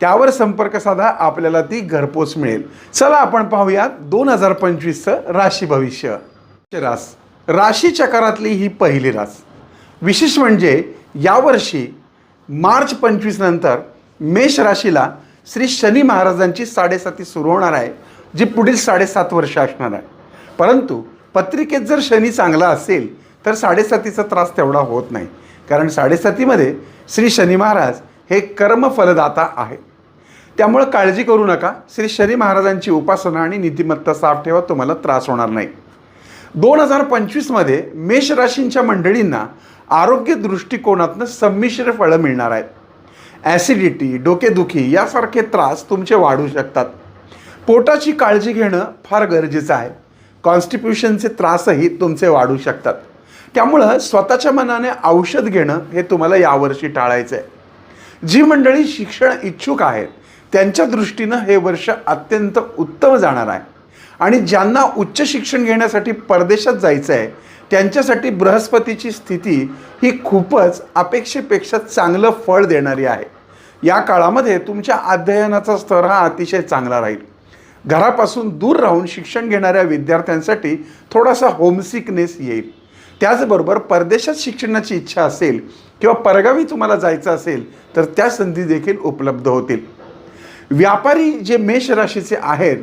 त्यावर संपर्क साधा आपल्याला ती घरपोच मिळेल. चला आपण पाहूयात दोन हजार पंचवीसचं राशी भविष्य. रास. राशी चक्रातली ही पहिली रास. विशेष म्हणजे यावर्षी मार्च पंचवीस नंतर मेष राशीला श्री शनी महाराजांची साडेसाती सुरू होणार आहे जी पुढील साडेसात वर्ष असणार आहे. परंतु पत्रिकेत जर शनी चांगला असेल तर साडेसातीचा त्रास तेवढा होत नाही. कारण साडेसातीमध्ये श्री शनी महाराज हे कर्मफलदाता आहे. त्यामुळं काळजी करू नका. श्री शनी महाराजांची उपासना आणि नीतिमत्ता साफ ठेवा तुम्हाला त्रास होणार नाही. दोन हजार पंचवीसमध्ये मेष राशींच्या मंडळींना आरोग्य दृष्टिकोनातनं संमिश्र फळं मिळणार आहेत. ॲसिडिटी डोकेदुखी यासारखे त्रास तुमचे वाढू शकतात. पोटाची काळजी घेणं फार गरजेचं आहे. कॉन्स्टिट्युशनचे त्रासही तुमचे वाढू शकतात. त्यामुळं स्वतःच्या मनाने औषध घेणं हे तुम्हाला यावर्षी टाळायचं आहे जी मंडळी शिक्षण इच्छुक आहेत त्यांच्या दृष्टीनं हे वर्ष अत्यंत उत्तम जाणार आहे. आणि ज्यांना उच्च शिक्षण घेण्यासाठी परदेशात जायचं आहे त्यांच्यासाठी बृहस्पतीची स्थिती ही खूपच अपेक्षेपेक्षा चांगलं फळ देणारी आहे. या काळामध्ये तुमच्या अध्ययनाचा स्तर हा अतिशय चांगला राहील. घरापासून दूर राहून शिक्षण घेणाऱ्या विद्यार्थ्यांसाठी थोडासा होमसिकनेस येईल. त्याचबरोबर परदेशात शिक्षणाची इच्छा असेल किंवा परगावी तुम्हाला जायचं असेल तर त्या संधी देखील उपलब्ध होतील. व्यापारी जे मेष राशीचे आहेत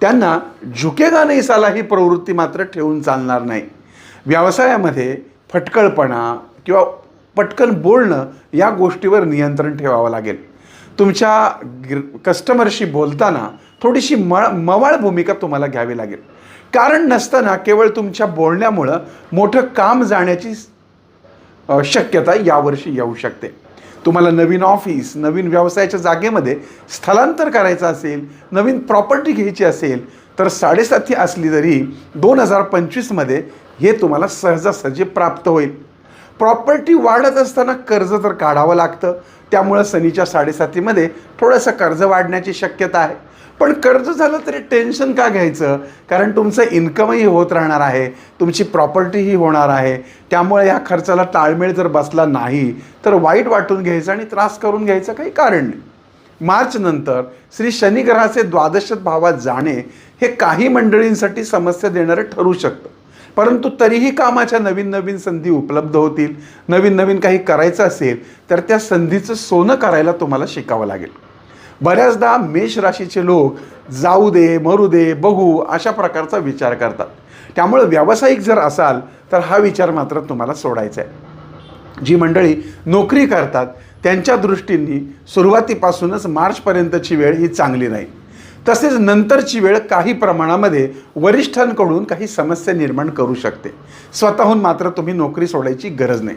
त्यांना झुकेगा नाही साला ही प्रवृत्ती मात्र ठेवून चालणार नाही. व्यवसायामध्ये फटकळपणा किंवा पटकन बोलणं या गोष्टीवर नियंत्रण ठेवावं लागेल. तुमच्या गिर कस्टमरशी बोलताना थोडीशी मळ मवाळ भूमिका तुम्हाला घ्यावी लागेल. कारण नसताना केवळ तुमच्या बोलण्यामुळं मोठं काम जाण्याची शक्यता यावर्षी येऊ शकते. तुम्हाला नवीन ऑफिस नवीन व्यवसायाच्या जागेमध्ये स्थलांतर करायचं असेल नवीन प्रॉपर्टी घ्यायची असेल तर साडेसाती असली तरी दोन हजार पंचवीसमध्ये हे तुम्हाला सहजासहजी प्राप्त होईल. प्रॉपर्टी वाढत असताना कर्ज तर काढावं लागतं. त्यामुळं सनीच्या साडेसातीमध्ये थोडंसं कर्ज वाढण्याची शक्यता आहे. पण कर्ज झालं तरी टेन्शन का घ्यायचं? कारण तुमचं इन्कमही होत राहणार आहे. तुमची प्रॉपर्टीही होणार आहे. त्यामुळे या खर्चाला ताळमेळ जर बसला नाही तर वाईट वाटून घ्यायचं आणि त्रास करून घ्यायचं काही कारण नाही. मार्चनंतर श्री शनिग्रहाचे द्वादशत भावात जाणे हे काही मंडळींसाठी समस्या देणारं ठरू शकतं. परंतु तरीही कामाच्या नवीन नवीन संधी उपलब्ध होतील. नवीन नवीन काही करायचं असेल तर त्या संधीचं सोनं करायला तुम्हाला शिकावं लागेल. बऱ्याचदा मेष राशीचे लोक जाऊ दे मरू दे बघू अशा प्रकारचा विचार करतात. त्यामुळं व्यावसायिक जर असाल तर हा विचार मात्र तुम्हाला सोडायचा आहे. जी मंडळी नोकरी करतात त्यांच्या दृष्टीने सुरुवातीपासूनच मार्चपर्यंतची वेळ ही चांगली नाही. तसेच नंतरची वेळ काही प्रमाणामध्ये वरिष्ठांकडून काही समस्या निर्माण करू शकते. स्वतःहून मात्र तुम्ही नोकरी सोडायची गरज नाही.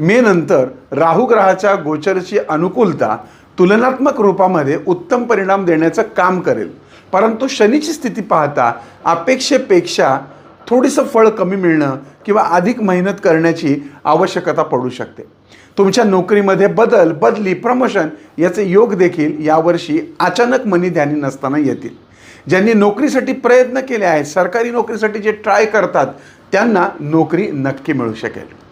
मे नंतर राहू ग्रहाच्या गोचरची अनुकूलता तुलनात्मक रूपामध्ये उत्तम परिणाम देण्याचं काम करेल. परंतु शनीची स्थिती पाहता अपेक्षेपेक्षा थोडीसं फळ कमी मिळणं किंवा अधिक मेहनत करण्याची आवश्यकता पडू शकते. तुमच्या नोकरीमध्ये बदल बदली प्रमोशन याचे योग देखील यावर्षी अचानक मनी ध्यानी नसताना येतील. ज्यांनी नोकरीसाठी प्रयत्न केले आहेत सरकारी नोकरीसाठी जे ट्राय करतात त्यांना नोकरी नक्की मिळू शकेल.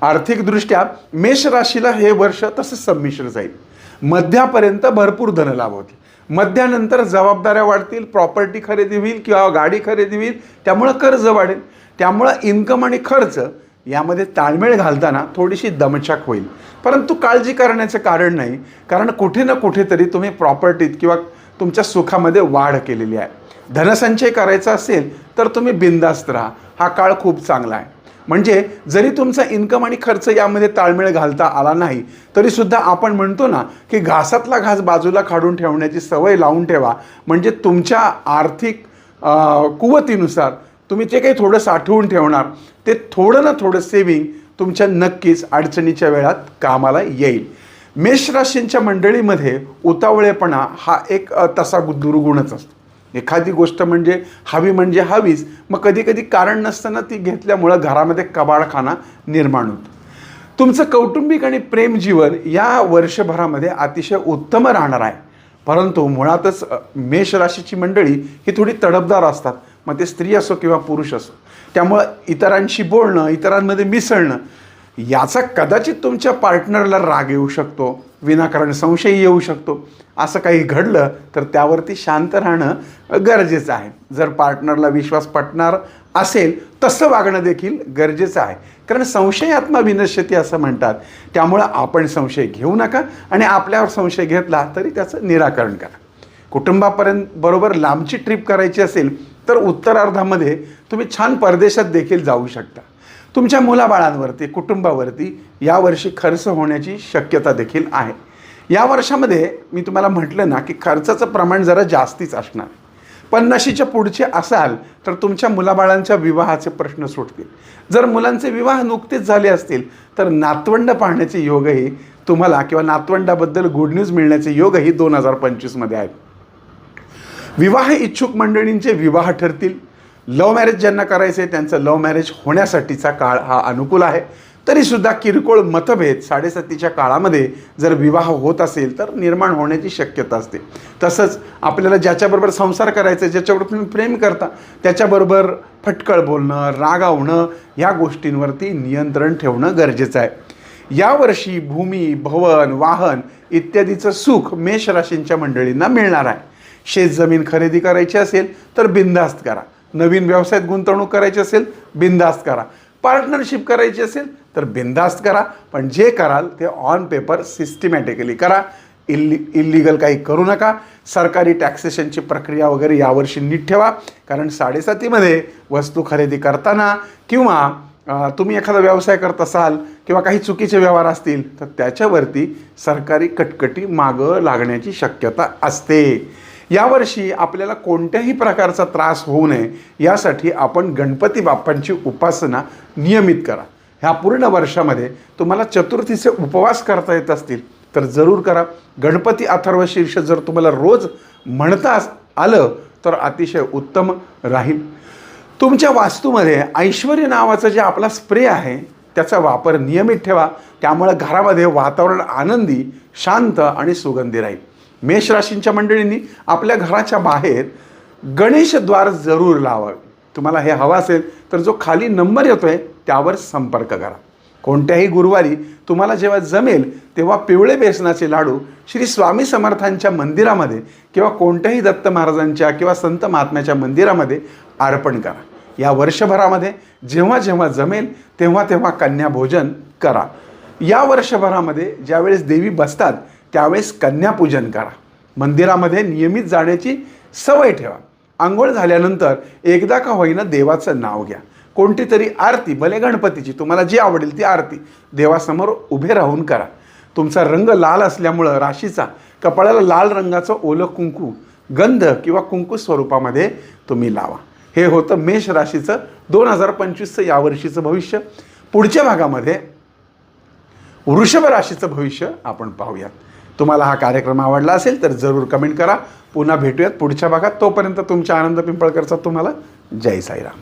आर्थिकदृष्ट्या मेष राशीला हे वर्ष तसं संमिश्र जाईल. मध्यापर्यंत भरपूर धनलाभ होतील. मध्यानंतर जबाबदाऱ्या वाढतील प्रॉपर्टी खरेदी होईल किंवा गाडी खरेदी होईल त्यामुळं कर्ज वाढेल. त्यामुळं इन्कम आणि खर्च यामध्ये ताळमेळ घालताना थोडीशी दमछाक होईल. परंतु काळजी करण्याचं कारण नाही कारण कुठे ना कुठेतरी तुम्ही प्रॉपर्टीत किंवा तुमच्या सुखामध्ये वाढ केलेली आहे. धनसंचय करायचा असेल तर तुम्ही बिंदास्त राहा. हा काळ खूप चांगला आहे. म्हणजे जरी तुमचा इन्कम आणि खर्च यामध्ये ताळमेळ घालता आला नाही तरीसुद्धा आपण म्हणतो ना की घासातला घास बाजूला काढून ठेवण्याची सवय लावून ठेवा. म्हणजे तुमच्या आर्थिक कुवतीनुसार तुम्ही जे काही थोडं साठवून ठेवणार ते थोडं ना थोडं सेविंग तुमच्या नक्कीच अडचणीच्या वेळात कामाला येईल. मेष राशींच्या मंडळीमध्ये उतावळेपणा हा एक तसा गु- दुर्गुणच असतो. एखादी गोष्ट म्हणजे हवी म्हणजे हवीच. मग कधी कधी कारण नसताना ती घेतल्यामुळं घरामध्ये कबाडखाना निर्माण होतो. तुमचं कौटुंबिक आणि प्रेमजीवन या वर्षभरामध्ये अतिशय उत्तम राहणार आहे. परंतु मुळातच मेष राशीची मंडळी ही थोडी तडफदार असतात. मग ते स्त्री असो किंवा पुरुष असो. त्यामुळं इतरांशी बोलणं इतरांमध्ये मिसळणं याचा कदाचित तुमच्या पार्टनरला राग येऊ शकतो विनाकारण संशय येऊ शकतो. असं काही घडलं तर त्यावरती शांत राहणं गरजेचं आहे. जर पार्टनरला विश्वास पटणार असेल तसं वागणं देखील गरजेचं आहे. कारण संशयात्मा विनश्यती असं म्हणतात. त्यामुळं आपण संशय घेऊ नका आणि आपल्यावर संशय घेतला तरी त्याचं निराकरण करा. कुटुंबापर्यंत बरोबर लांबची ट्रिप करायची असेल तर उत्तरार्धामध्ये तुम्ही छान परदेशात देखील जाऊ शकता. तुमच्या मुलाबाळांवरती कुटुंबावरती यावर्षी खर्च होण्याची शक्यता देखील आहे. या वर्षामध्ये मी तुम्हाला म्हटलं ना की खर्चाचं प्रमाण जरा जास्तीच असणार. पन्नाशीच्या पुढचे असाल तर तुमच्या मुलाबाळांच्या विवाहाचे प्रश्न सुटतील. जर मुलांचे विवाह नुकतेच झाले असतील तर नातवंड पाहण्याचे योगही तुम्हाला किंवा नातवंडाबद्दल गुड न्यूज मिळण्याचे योगही दोन हजार पंचवीसमध्ये आहेत. विवाह इच्छुक मंडळींचे विवाह ठरतील. लव्ह मॅरेज ज्यांना करायचं आहे त्यांचं लव्ह मॅरेज होण्यासाठीचा काळ हा अनुकूल आहे. तरीसुद्धा किरकोळ मतभेद साडेसातीच्या काळामध्ये जर विवाह होत असेल तर निर्माण होण्याची शक्यता असते. तसंच आपल्याला ज्याच्याबरोबर संसार करायचा आहे ज्याच्याबरोबर तुम्ही प्रेम करता त्याच्याबरोबर फटकळ बोलणं रागावणं या गोष्टींवरती नियंत्रण ठेवणं गरजेचं आहे. यावर्षी भूमी भवन वाहन इत्यादीचं सुख मेष राशींच्या मंडळींना मिळणार आहे. शेतजमीन खरेदी करायची असेल तर बिंदास्त करा. नवीन व्यवसायात गुंतवणूक करायची असेल बिनधास्त करा. पार्टनरशिप करायची असेल तर बिनधास्त करा. पण जे कराल ते ऑन पेपर सिस्टमॅटिकली करा. इल्ली इल्लिगल काही करू नका. सरकारी टॅक्सेशनची प्रक्रिया वगैरे यावर्षी नीट ठेवा. कारण साडेसातीमध्ये वस्तू खरेदी करताना किंवा तुम्ही एखादा व्यवसाय करत असाल किंवा काही चुकीचे व्यवहार असतील तर त्याच्यावरती सरकारी कटकटी मागं लागण्याची शक्यता असते. यावर्षी आपल्याला कोणत्याही प्रकारचा त्रास होऊ नये यासाठी आपण गणपती बाप्पांची उपासना नियमित करा. ह्या पूर्ण वर्षामध्ये तुम्हाला चतुर्थीचे उपवास करता येत असतील तर जरूर करा. गणपती अथर्व शीर्ष जर तुम्हाला रोज म्हणता आलं तर अतिशय उत्तम राहील. तुमच्या वास्तूमध्ये ऐश्वर्य नावाचा जे आपला स्प्रे आहे त्याचा वापर नियमित ठेवा. त्यामुळे घरामध्ये वातावरण आनंदी शांत आणि सुगंधी राहील. मेष राशींच्या मंडळींनी आपल्या घराच्या बाहेर गणेशद्वार जरूर लावावे. तुम्हाला हे हवं असेल तर जो खाली नंबर येतो आहे त्यावर संपर्क करा. कोणत्याही गुरुवारी तुम्हाला जेव्हा जमेल तेव्हा पिवळे बेसनाचे लाडू श्री स्वामी समर्थांच्या मंदिरामध्ये किंवा कोणत्याही दत्त महाराजांच्या किंवा संत महात्म्याच्या मंदिरामध्ये अर्पण करा. या वर्षभरामध्ये जेव्हा जेव्हा जमेल तेव्हा तेव्हा कन्या भोजन करा. या वर्षभरामध्ये ज्यावेळेस देवी बसतात त्यावेळेस कन्यापूजन करा. मंदिरामध्ये नियमित जाण्याची सवय ठेवा. आंघोळ झाल्यानंतर एकदा का होईना देवाचं नाव घ्या. कोणती तरी आरती भले गणपतीची तुम्हाला जी आवडेल ती आरती देवासमोर उभे राहून करा. तुमचा रंग लाल असल्यामुळं राशीचा कपाळाला लाल रंगाचं ओलं कुंकू गंध किंवा कुंकू स्वरूपामध्ये तुम्ही लावा. हे होतं मेष राशीचं दोन हजार पंचवीसचं यावर्षीचं भविष्य. पुढच्या भागामध्ये वृषभ राशीचं भविष्य आपण पाहूयात. तुम्हाला हा कार्यक्रम आवडला असेल तर जरूर कमेंट करा. पुन्हा भेटूयात पुढच्या भागात. तोपर्यंत तुमच्या आनंद पिंपळकरचा तुम्हाला. जय साईराम.